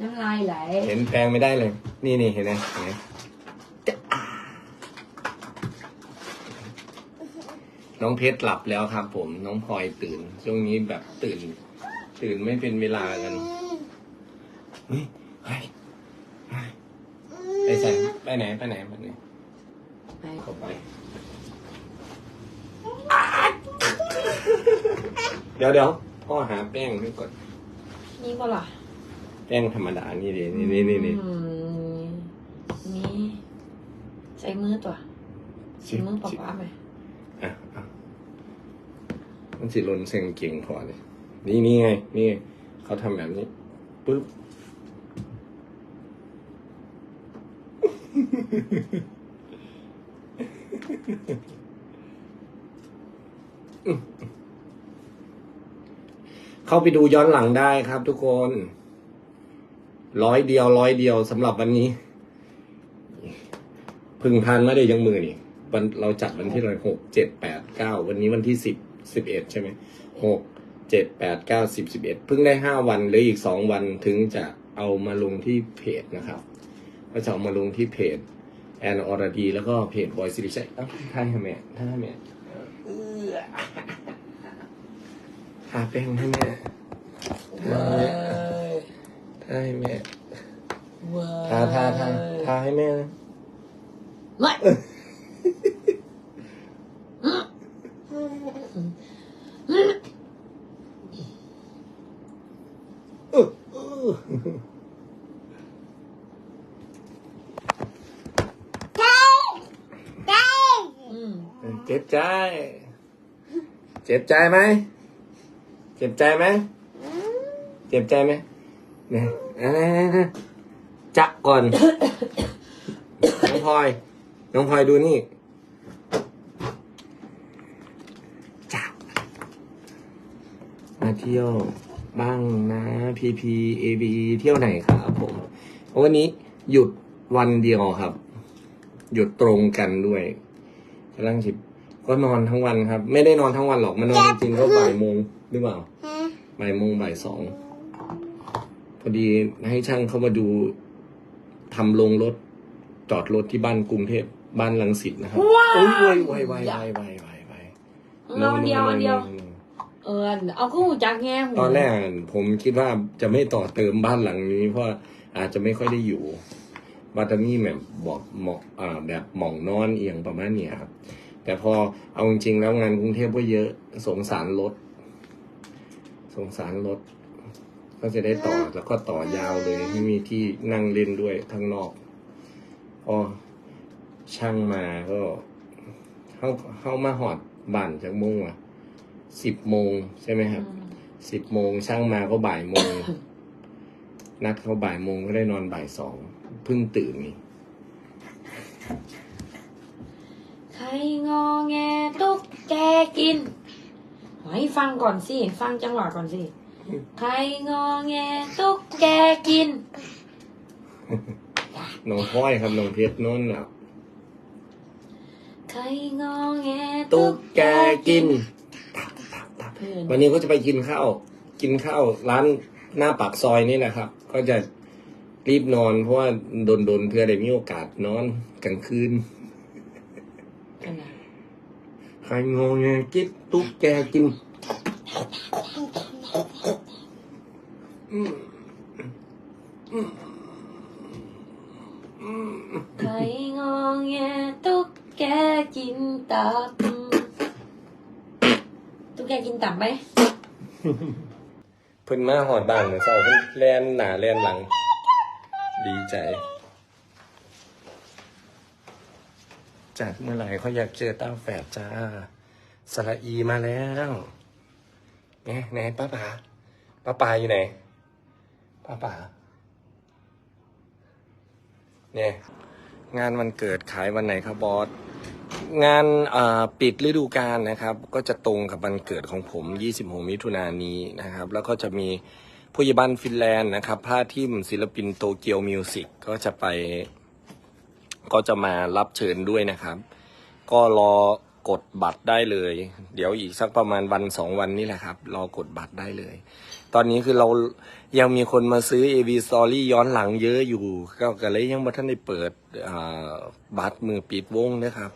น้ำลายไหลเห็นแพงไม่ได้เลย นี่นี่เห็นไหมเห็นไหมจะอ่าน้องเพชรหลับแล้วครับผม น้องพลอยตื่น ช่วงนี้แบบตื่น ตื่นไม่เป็นเวลากันเฮ้ยเฮ้ยเฮ้ยไปใส่ไปไหนไปไหนไปไหนไปเข้าไป เดี๋ยวเดี๋ยวพ่อหาแป้งให้ก่อนนี่ก็ล่ะ แป้งธรรมดานี่ดินี่นี่นี่นี่อืมนี่ ใช้มือตัวใช้มือป๊าป๊าไหมอะอะมันสิลนเส้นเก่งพอเลยนี่นี่ไง นี่ไงเขาทำแบบนี้ปุ๊บ เข้าไปดูย้อนหลังได้ครับทุกคน ร้อยเดียวร้อยเดียวสำหรับวันนี้ พึงพันมาได้ยังมือนี่วันเราจัดวันที่อะไรหกเจ็ดแปดเก้าวันนี้วันที่สิบสิบเอ็ดใช่ไหมหกเจ็ดแปดเก้าสิบสิบเอ็ดเพิ่งได้ห้าวันเหลืออีกสองวันถึงจะเอามาลงที่เพจนะครับ ก็จะเอามาลงที่เพจแอนอรดีแล้วก็เพจบอยซิริชัยเอ้าท่านให้แม่ท่านให้แม่เอื้อทาแป้งให้แม่ทาให้แม่ทาให้แม่ ทาทาทาทาให้แม่นะไม่ อืมเจ็บใจ เจ็บใจไหม เจ็บใจไหม เจ็บใจไหมเนี่ยอะไรๆจั กก่อน น้องพลอย น้องพลอยดูนี่จักมาเที่ยวบ้างนะพีพีเอบีเที่ยวไหนครับผม วันนี้หยุดวันเดียวครับ หยุดตรงกันด้วยกำลังจิบก็นอนทั้งวันครับ ไม่ได้นอนทั้งวันหรอกมานอนจริงๆก็บ่ายโมงหรือเปล่าบ่ายโมงบ่ายสองพอดีให้ช่างเข้ามาดู ทำลงรถจอดรถที่บ้านกรุงเทพบ้านลังสิตนะครับว้าวโอ้ยไวไวไวไวไวไวนอนเดียวอันเดียว เออเอาคู่จักแง่หูตอนแรกผมคิดว่าจะไม่ต่อเติมบ้านหลังนี้ เพราะอาจจะไม่ค่อยได้อยู่บาตานี่แบบบอกเหมาะอ่าแบบหม่องนอนเอียงประมาณเนี้ยครับ แต่พอเอาจริงๆแล้วงานกรุงเทพก็เยอะสงสารรถสงสารรถ ก็จะได้ต่อแล้วก็ต่อยาวเลยไม่มีที่นั่งเล่นด้วยข้างนอกพอช่างมาก็เข้าเข้ามาหอดบ้านจากโมงอะสิบโมงใช่ไหมครับอืมสิบโมงช่างมาก็บ่ายโมง นัดเขาบ่ายโมงก็ได้นอนบ่ายสองเพิ่งตื่นนี่ใครงอแงตุ๊กแกกินให้ฟังก่อนสิ ฟังจังหวะก่อนสิ ใครงอแงตุ๊กแกกิน น้องพ้อยครับน้องเพชรโน้นน่ะใครงอแงตุ๊กแกกินเพื่อนวันนี้ก็จะไปกินข้าวกินข้าวร้านหน้าปากซอยนี่แหละครับ ก็จะรีบนอน เพราะว่าโดนโดนๆเพื่อได้มีโอกาสนอนกลางคืนกันนะใครงงเงกินตุ๊กแกกิน อืมใครงอแงตุ๊กแกกินตับ ตุ๊กแกกินตับไหม เพิ่นมาหอดบ้านเหมือนเสาเพิ่นแลนหนาแลนหลัง ดีใจจัดเมื่อไหร่เขาอยากเจอต้าแฝดจ้าสระอีมาแล้วไงไหนป้าป๋าป้าป๋าอยู่ไหน ป้าป๋าเนี่ยงานวันเกิดขายวันไหนครับบอส งานาปิดฤดูกาลนะครับ ก็จะตรงกับวันเกิดของผม 26 มิถุนายนนี้นะครับ แล้วก็จะมีผู้ใหญ่บ้านฟินแลนด์นะครับผ้าทิมศิลปินโตเกียวมิวสิกก็จะไป ก็จะมารับเชิญด้วยนะครับ ก็รอกดบัตรได้เลย เดี๋ยวอีกสักประมาณวันสองวันนี่แหละครับ รอกดบัตรได้เลย ตอนนี้คือเรายังมีคนมาซื้อ AV Story ย้อนหลังเยอะอยู่ ก็เลยยังไม่ทันได้เปิดบัตรมือปิดวงนะครับ